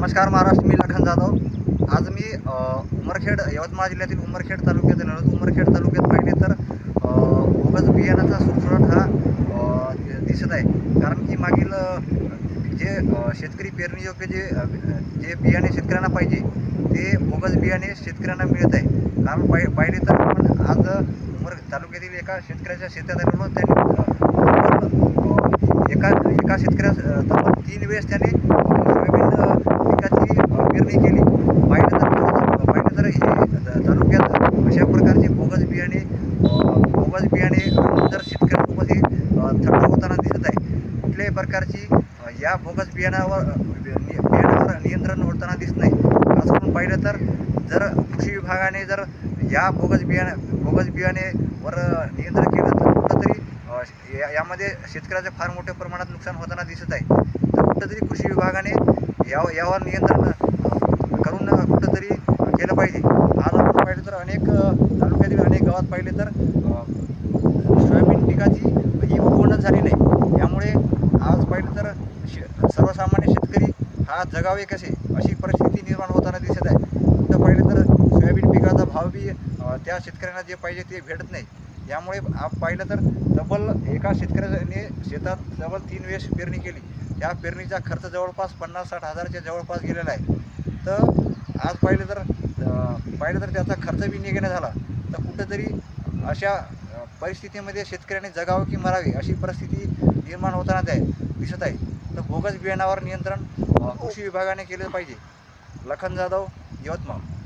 नमस्कार महाराष्ट्र मी लखन जाधव. आज मी उमरखेड यवतमाळ जिल्ह्यातील उमरखेड तालुक्यात येणार उमरखेड तालुक्यात पाहिले तर अ, बोगस बियाणाचा सुरसुराट हा दिसत आहे. कारण की मागील जे शेतकरी पेरणीयोग्य जे जे बियाणे शेतकऱ्यांना पाहिजे ते बोगस बियाणे शेतकऱ्यांना मिळत आहे. कारण पाहि पाहिले तर आपण आज उमर तालुक्यातील एका शेतकऱ्याच्या शेतात आलेलो त्यांनी एका एका शेतकऱ्यास तब्बल तीन वेळेस त्याने अ, केली. पाहिलं तर पाहिलं तर हे तालुक्यात अशा प्रकारचे बोगस बियाणे बोगस बियाणे जर शेतकऱ्यांसोबत थंड होताना दिसत आहे. कुठल्याही प्रकारची या बोगस बियाणावर बियाणावर नियंत्रण होताना दिसत नाही. असं म्हणून पाहिलं तर जर कृषी विभागाने जर या बोगस बियाणे बोगस बियाणेवर नियंत्रण केलं तर कुठंतरी या- यामध्ये शेतकऱ्याचं फार मोठ्या प्रमाणात नुकसान होताना दिसत आहे. तर कुठंतरी कृषी विभागाने या यावर नियंत्रण अ, करून अ, कुठंतरी केलं पाहिजे आज आपण पाहिलं तर अनेक तालुक्यातील अनेक गावात पाहिले तर सोयाबीन पिकाची ही उगवणच झाली नाही. यामुळे आज पाहिलं तर शे सर्वसामान्य शेतकरी हा जगावे कसे? अशी परिस्थिती निर्माण होताना दिसत आहे. कुठं पाहिलं तर सोयाबीन पिकाचा भाव बी त्या शेतकऱ्यांना जे पाहिजे ते भेटत नाही. यामुळे आप पाहिलं तर तब्बल एका शेतकऱ्याने शेतात तब्बल तीन वेळेस पेरणी केली. त्या पेरणीचा खर्च जवळपास पन्नास साठ हजाराच्या जवळपास गेलेला आहे. तर आज पाहिलं तर पाहिलं तर त्याचा खर्च बी निघेना झाला. तर कुठंतरी अशा परिस्थितीमध्ये शेतकऱ्याने जगावं की मरावे अशी परिस्थिती निर्माण होताना ते दिसत आहे. तर बोगस बियाणावर नियंत्रण कृषी विभागाने केलं पाहिजे. लखन जाधव यवतमाळ.